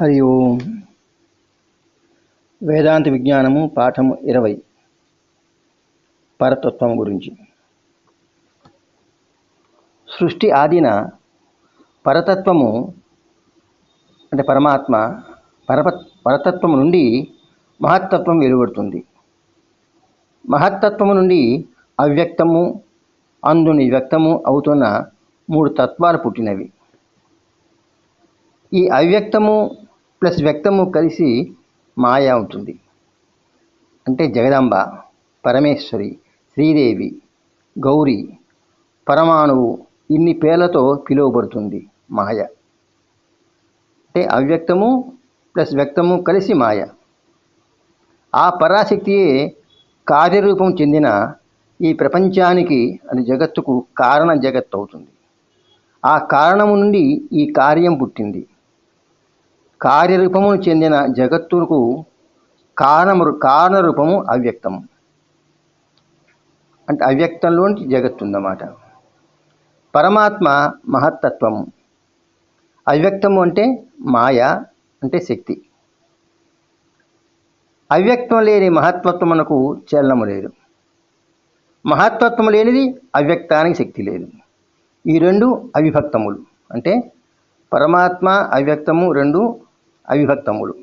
హరి ఓం వేదాంత విజ్ఞానము పాఠము ఇరవై. పరతత్వం గురించి. సృష్టి ఆదిన పరతత్వము అంటే పరమాత్మ పరప పరతత్వము నుండి మహత్తత్వం వెలువడుతుంది. మహత్తత్వము నుండి అవ్యక్తము అందుని వ్యక్తము అవుతున్న మూడు తత్వాలు పుట్టినవి. ఈ అవ్యక్తము ప్లస్ వ్యక్తము కలిసి మాయ ఉంటుంది అంటే జగదంబ పరమేశ్వరి శ్రీదేవి గౌరీ పరమాణువు ఇన్ని పేర్లతో పిలువబడుతుంది మాయ. అంటే అవ్యక్తము ప్లస్ వ్యక్తము కలిసి మాయ. ఆ పరాశక్తియే కార్యరూపం చెందిన ఈ ప్రపంచానికి అది జగత్తుకు కారణ జగత్తు అవుతుంది ఆ కారణము నుండి ఈ కార్యం పుట్టింది. కార్యరూపము చెందిన జగత్తుకు కారణము కారణరూపము అవ్యక్తము. అంటే అవ్యక్తంలోంచి జగత్తు ఉందన్నమాట పరమాత్మ మహత్తత్వము. అవ్యక్తము అంటే మాయ అంటే శక్తి. అవ్యక్తం లేని మహత్వత్వమునకు చలనము లేదు. మహత్వత్వం లేనిది అవ్యక్తానికి శక్తి లేదు. ఈ రెండు అవిభక్తములు. అంటే పరమాత్మ అవ్యక్తము రెండు అవిభక్తములు.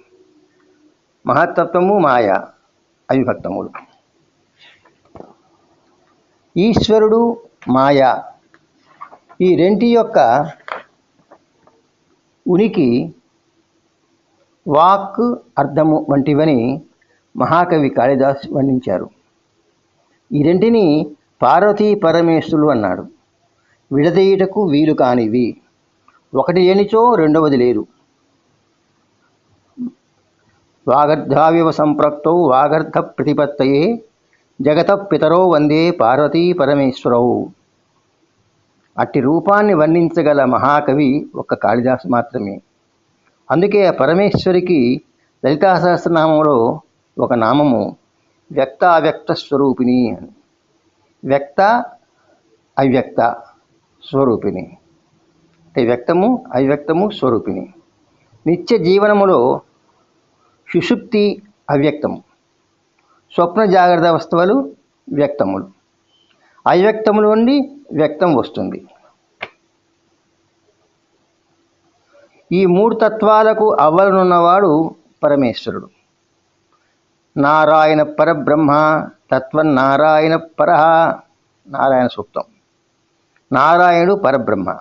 మహత్తత్వము మాయ అవిభక్తములు. ఈశ్వరుడు మాయ. ఈ రెంటి యొక్క ఉనికి వాక్ అర్థము వంటివని మహాకవి కాళిదాస్ వర్ణించారు. ఈ రెంటిని పార్వతీ పరమేశ్వరులు అన్నాడు విడదీయుటకు వీలు కానివి. ఒకటి లేనిచో రెండవది లేరు. వాగర్ధావివ సంప్రక్తౌ వాగర్ధ ప్రతిపత్తయే జగత పితరో వందే పార్వతీ పరమేశ్వరౌ. అట్టి రూపాన్ని వర్ణించగల మహాకవి ఒక్క కాళిదాసు మాత్రమే. అందుకే ఆ పరమేశ్వరికి లలితా సహస్రనామంలో ఒక నామము వ్యక్త అవ్యక్త స్వరూపిణి అని. వ్యక్త అవ్యక్త స్వరూపిణి. అంటే వ్యక్తము అవ్యక్తము స్వరూపిణి. నిత్య జీవనములో సుషుప్తి అవ్యక్తము. స్వప్న జాగ్రత్త వస్తువులు వ్యక్తములు. అవ్యక్తములు నుండి వ్యక్తం వస్తుంది. ఈ మూడు తత్వాలకు అవ్వలనున్నవాడు పరమేశ్వరుడు. నారాయణ పరబ్రహ్మ తత్వం నారాయణ పరహ నారాయణ సూక్తం. నారాయణుడు పరబ్రహ్మ.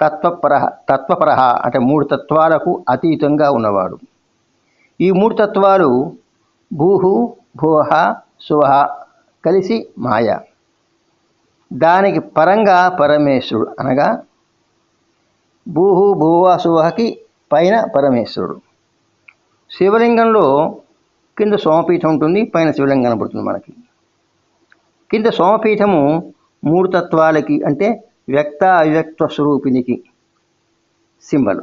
తత్వపరహ తత్వపరహ అంటే మూడు తత్వాలకు అతీతంగా ఉన్నవాడు. ఈ మూడు తత్వాలు భూహు భువహ శువహ కలిసి మాయ. దానికి పరంగా పరమేశ్వరుడు అనగా భూహు భువ శువహకి పైన పరమేశ్వరుడు. శివలింగంలో కింద సోమపీఠం ఉంటుంది పైన శివలింగం కనబడుతుంది మనకి. కింద సోమపీఠము మూడు తత్వాలకి అంటే వ్యక్త అవ్యక్త స్వరూపినికి సింబల్.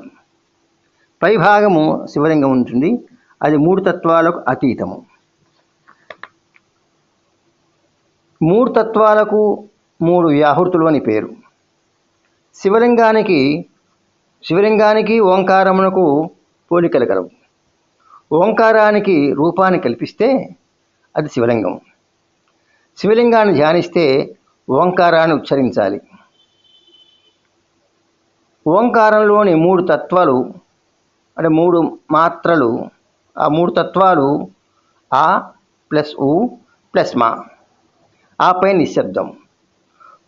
పై భాగము శివలింగం ఉంటుంది అది మూడు తత్వాలకు అతీతము. మూడు తత్వాలకు మూడు వ్యాహృతులు అని పేరు. శివలింగానికి శివలింగానికి ఓంకారమునకు పోలికలు కలవు. ఓంకారానికి రూపాన్ని కల్పిస్తే అది శివలింగం. శివలింగాన్ని ధ్యానిస్తే ఓంకారాన్ని ఉచ్చరించాలి. ఓంకారంలోని మూడు తత్వాలు అంటే మూడు మాత్రలు ఆ మూడు తత్వాలు ఆ ప్లస్ ఉ ప్లస్ మా. ఆ పై నిశ్శబ్దం.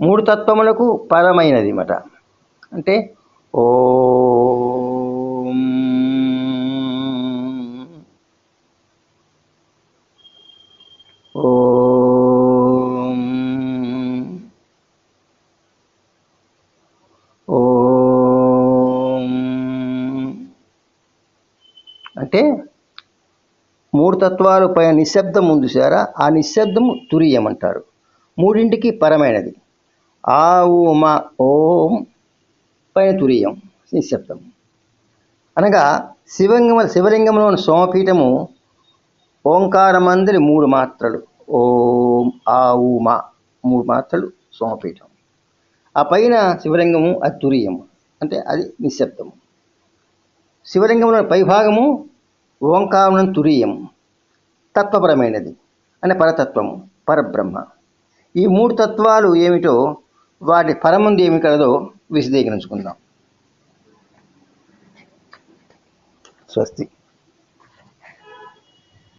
మూడు తత్వములకు పరమైనది మాట అంటే ఓ. అంటే మూడు తత్వాలు పైన నిశ్శబ్దం ఉంది సారా? ఆ నిశ్శబ్దము తురియం అంటారు మూడింటికి పరమైనది. ఆ ఉమ ఓం పైన తురియం నిశ్శబ్దం. అనగా శివలింగం శివలింగంలోని సోమపీఠము ఓంకారమందరి మూడు మాత్రలు. ఓం ఆ ఉమ మూడు మాత్రలు సోమపీఠం. ఆ పైన శివలింగము అది తురియము అంటే అది నిశ్శబ్దము. శివలింగంలో పైభాగము ఓంకారం తురీయం తత్వపరమైనది అనే పరతత్వము పరబ్రహ్మ. ఈ మూడు తత్వాలు ఏమిటో వాటి పరముందు ఏమి కలదో విశదీకరించుకుందాం. స్వస్తి.